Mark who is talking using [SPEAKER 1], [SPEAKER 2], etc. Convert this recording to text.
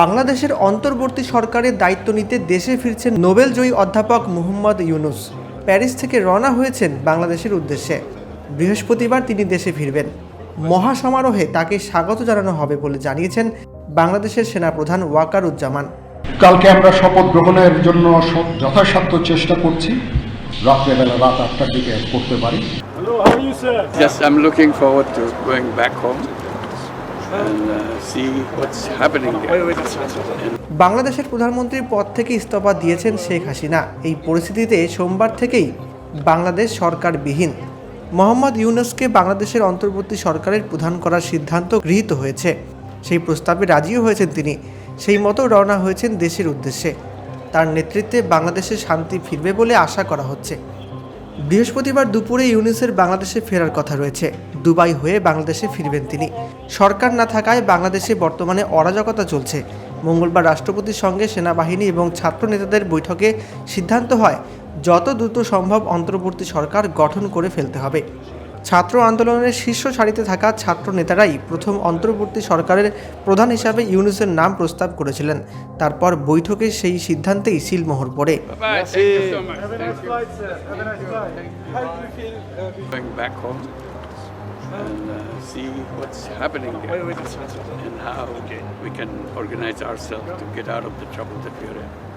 [SPEAKER 1] বাংলাদেশের অন্তর্বর্তী সরকারের দায়িত্ব নিতে দেশে ফিরছেন নোবেলজয়ী অধ্যাপক মুহম্মদ ইউনুস। প্যারিস থেকে রওনা হয়েছেন বাংলাদেশের উদ্দেশ্যে। বৃহস্পতিবার তিনি দেশে ফিরবেন। মহাসমারোহে তাকে স্বাগত জানানো হবে বলে জানিয়েছেন বাংলাদেশের সেনাপ্রধান ওয়াকারুজ্জামান।
[SPEAKER 2] কালকে আমরা শপথ গ্রহণের জন্য যথাসাধ্য চেষ্টা করছি। রাত্রেবেলা রাত আটটার দিকে করতে পারি।
[SPEAKER 3] Hello, how are you, sir?
[SPEAKER 4] Yes, I'm looking forward to going back home and uh, see what's happening there.
[SPEAKER 1] বাংলাদেশের প্রধানমন্ত্রীর পদ থেকে ইস্তফা দিয়েছেন শেখ হাসিনা। এই পরিস্থিতিতে সোমবার থেকেই বাংলাদেশ সরকারবিহীন। মোহাম্মদ ইউনুসকে বাংলাদেশের অন্তর্বর্তী সরকারের প্রধান করার সিদ্ধান্ত গৃহীত হয়েছে। সেই প্রস্তাবে রাজিও হয়েছেন তিনি। সেই মতো রওনা হয়েছেন দেশের উদ্দেশ্যে। তার নেতৃত্বে বাংলাদেশে শান্তি ফিরবে বলে আশা করা হচ্ছে। বৃহস্পতিবার দুপুরে ইউনিসের বাংলাদেশে ফেরার কথা রয়েছে। দুবাই হয়ে বাংলাদেশে ফিরবেন তিনি। সরকার না থাকায় বাংলাদেশে বর্তমানে অরাজকতা চলছে। মঙ্গলবার রাষ্ট্রপতির সঙ্গে সেনাবাহিনী এবং ছাত্র নেতাদের বৈঠকে সিদ্ধান্ত হয়, যত দ্রুত সম্ভব অন্তর্বর্তী সরকার গঠন করে ফেলতে হবে। ছাত্র আন্দোলনের শীর্ষ সারিতে থাকা ছাত্র নেতারাই প্রথম অন্তর্বর্তী সরকারের প্রধান হিসাবে ইউনুসের নাম প্রস্তাব করেছিলেন। তারপর বৈঠকে সেই সিদ্ধান্তেই সিলমোহর পড়ে।
[SPEAKER 3] Uh.